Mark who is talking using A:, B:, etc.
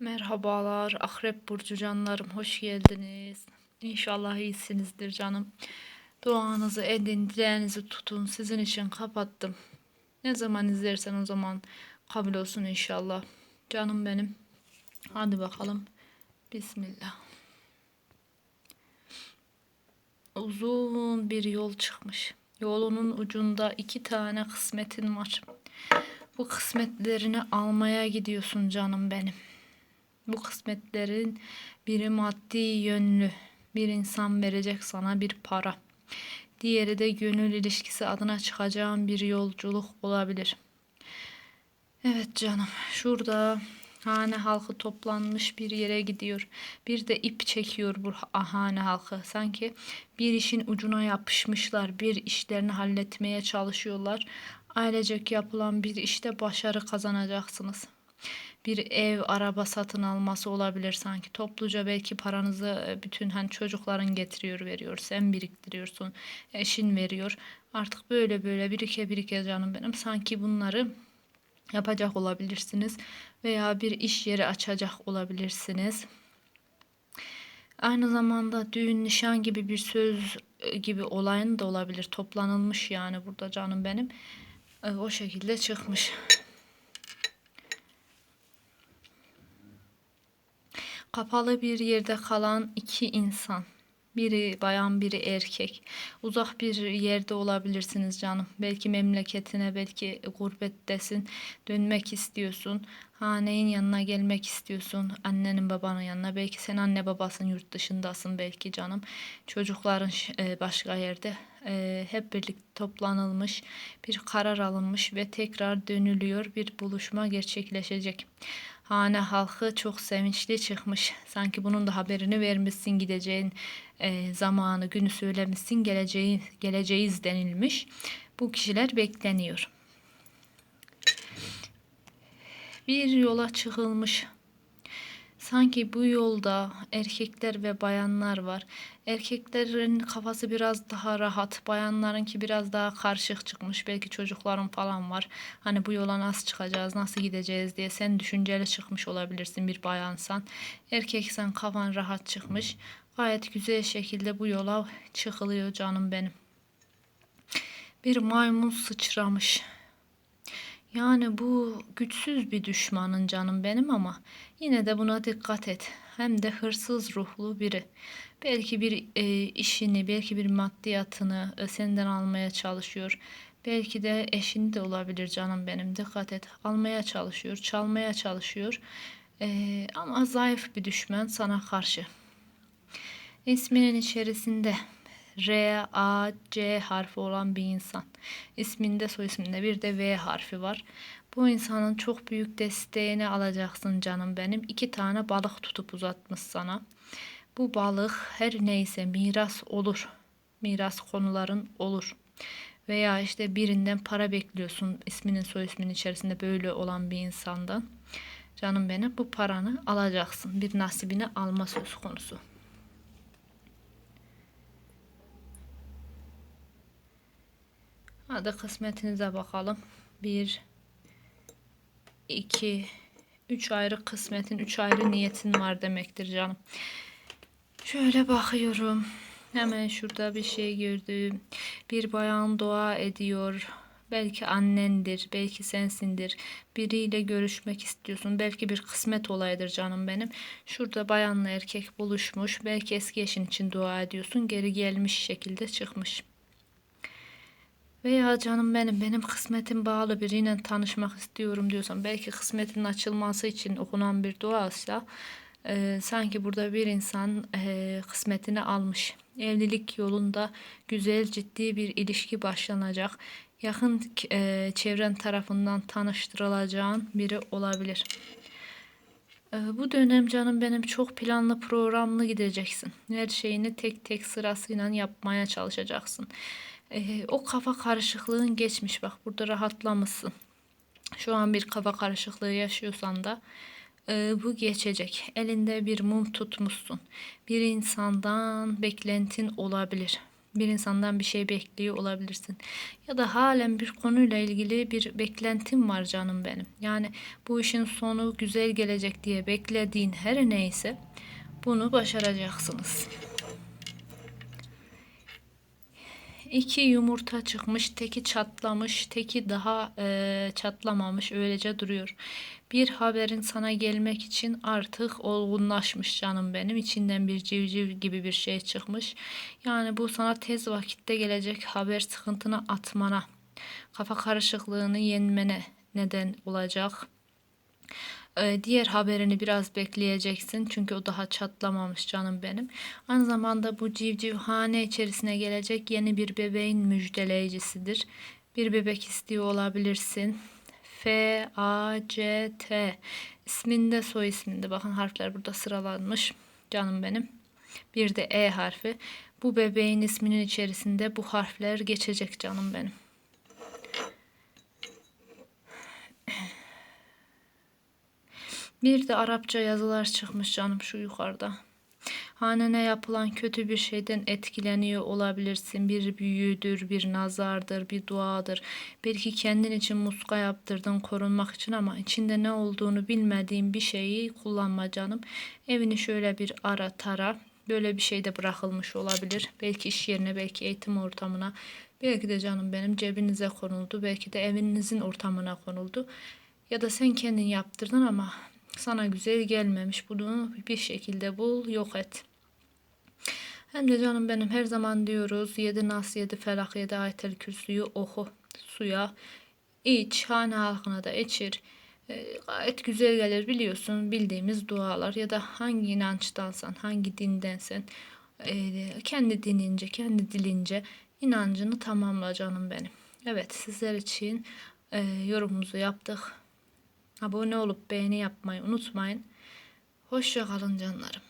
A: Merhabalar Akrep Burcu canlarım hoş geldiniz. İnşallah iyisinizdir canım. Duanızı edin, dileğinizi tutun. Sizin için kapattım. Ne zaman izlersen o zaman kabul olsun inşallah. Canım benim. Hadi bakalım. Bismillah. Uzun bir yol çıkmış. Yolunun ucunda iki tane kısmetin var. Bu kısmetlerini almaya gidiyorsun canım benim. Bu kısmetlerin biri maddi yönlü bir insan verecek sana bir para. Diğeri de gönül ilişkisi adına çıkacağın bir yolculuk olabilir. Evet canım şurada hane halkı toplanmış bir yere gidiyor. Bir de ip çekiyor bu hane halkı. Sanki bir işin ucuna yapışmışlar. Bir işlerini halletmeye çalışıyorlar. Ailecek yapılan bir işte başarı kazanacaksınız bir ev, araba satın alması olabilir sanki. Topluca belki paranızı e, bütün hani çocukların getiriyor, veriyor. Sen biriktiriyorsun. Eşin veriyor. Artık böyle böyle birike birike canım benim. Sanki bunları yapacak olabilirsiniz veya bir iş yeri açacak olabilirsiniz. Aynı zamanda düğün nişan gibi bir söz e, gibi olayın da olabilir. Toplanılmış yani burada canım benim. E, o şekilde çıkmış. Kapalı bir yerde kalan iki insan. Biri bayan, biri erkek. Uzak bir yerde olabilirsiniz canım. Belki memleketine, belki gurbettesin. Dönmek istiyorsun. Hanenin yanına gelmek istiyorsun. Annenin babanın yanına. Belki sen anne babasın yurt dışındasın belki canım. Çocukların e, başka yerde. E, hep birlikte toplanılmış bir karar alınmış ve tekrar dönülüyor. Bir buluşma gerçekleşecek. Hane halkı çok sevinçli çıkmış. Sanki bunun da haberini vermişsin gideceğin e, zamanı, günü söylemişsin, geleceği, geleceğiz denilmiş. Bu kişiler bekleniyor. Bir yola çıkılmış. Sanki bu yolda erkekler ve bayanlar var. Erkeklerin kafası biraz daha rahat, bayanlarınki biraz daha karışık çıkmış. Belki çocukların falan var. Hani bu yola nasıl çıkacağız, nasıl gideceğiz diye sen düşünceli çıkmış olabilirsin bir bayansan. Erkeksen kafan rahat çıkmış. Gayet güzel şekilde bu yola çıkılıyor canım benim. Bir maymun sıçramış. Yani bu güçsüz bir düşmanın canım benim ama yine de buna dikkat et. Hem de hırsız ruhlu biri. Belki bir e, işini, belki bir maddiyatını e, senden almaya çalışıyor. Belki de eşini de olabilir canım benim. Dikkat et. Almaya çalışıyor, çalmaya çalışıyor. E, ama zayıf bir düşman sana karşı. İsminin içerisinde R, A, C harfi olan bir insan. İsminde soy isminde bir de V harfi var. Bu insanın çok büyük desteğini alacaksın canım benim. İki tane balık tutup uzatmış sana. Bu balık her neyse miras olur. Miras konuların olur. Veya işte birinden para bekliyorsun isminin soy isminin içerisinde böyle olan bir insandan. Canım benim bu paranı alacaksın. Bir nasibini alma söz konusu. Hadi kısmetinize bakalım. Bir, iki, üç ayrı kısmetin, üç ayrı niyetin var demektir canım. Şöyle bakıyorum. Hemen şurada bir şey gördüm. Bir bayan dua ediyor. Belki annendir, belki sensindir. Biriyle görüşmek istiyorsun. Belki bir kısmet olaydır canım benim. Şurada bayanla erkek buluşmuş. Belki eski eşin için dua ediyorsun. Geri gelmiş şekilde çıkmış. Veya canım benim benim kısmetim bağlı biriyle tanışmak istiyorum diyorsan belki kısmetin açılması için okunan bir duaysa e, sanki burada bir insan e, kısmetini almış. Evlilik yolunda güzel ciddi bir ilişki başlanacak. Yakın e, çevren tarafından tanıştırılacağın biri olabilir. E, bu dönem canım benim çok planlı programlı gideceksin. Her şeyini tek tek sırasıyla yapmaya çalışacaksın. Ee, o kafa karışıklığın geçmiş. Bak burada rahatlamışsın. Şu an bir kafa karışıklığı yaşıyorsan da e, bu geçecek. Elinde bir mum tutmuşsun. Bir insandan beklentin olabilir. Bir insandan bir şey bekliyor olabilirsin. Ya da halen bir konuyla ilgili bir beklentim var canım benim. Yani bu işin sonu güzel gelecek diye beklediğin her neyse bunu başaracaksınız. İki yumurta çıkmış, teki çatlamış, teki daha eee, çatlamamış, öylece duruyor. Bir haberin sana gelmek için artık olgunlaşmış canım benim. İçinden bir civciv gibi bir şey çıkmış. Yani bu sana tez vakitte gelecek haber sıkıntını atmana, kafa karışıklığını yenmene neden olacak. Ee, diğer haberini biraz bekleyeceksin çünkü o daha çatlamamış canım benim. Aynı zamanda bu civciv hane içerisine gelecek yeni bir bebeğin müjdeleyicisidir. Bir bebek istiyor olabilirsin. F, A, C, T isminde soy isminde bakın harfler burada sıralanmış canım benim. Bir de E harfi. Bu bebeğin isminin içerisinde bu harfler geçecek canım benim. Bir de Arapça yazılar çıkmış canım şu yukarıda. Hanene yapılan kötü bir şeyden etkileniyor olabilirsin. Bir büyüdür, bir nazardır, bir duadır. Belki kendin için muska yaptırdın korunmak için ama içinde ne olduğunu bilmediğin bir şeyi kullanma canım. Evini şöyle bir ara tara. Böyle bir şey de bırakılmış olabilir. Belki iş yerine, belki eğitim ortamına. Belki de canım benim cebinize konuldu. Belki de evinizin ortamına konuldu. Ya da sen kendin yaptırdın ama sana güzel gelmemiş. Bunu bir şekilde bul, yok et. Hem de canım benim her zaman diyoruz yedi nas yedi felak yedi ayetel kürsüyü oku suya iç hane halkına da içir. E, gayet güzel gelir biliyorsun bildiğimiz dualar ya da hangi inançtansan hangi dindensen e, kendi dinince kendi dilince inancını tamamla canım benim. Evet sizler için e, yorumumuzu yaptık. Abone olup beğeni yapmayı unutmayın. Hoşça kalın canlarım.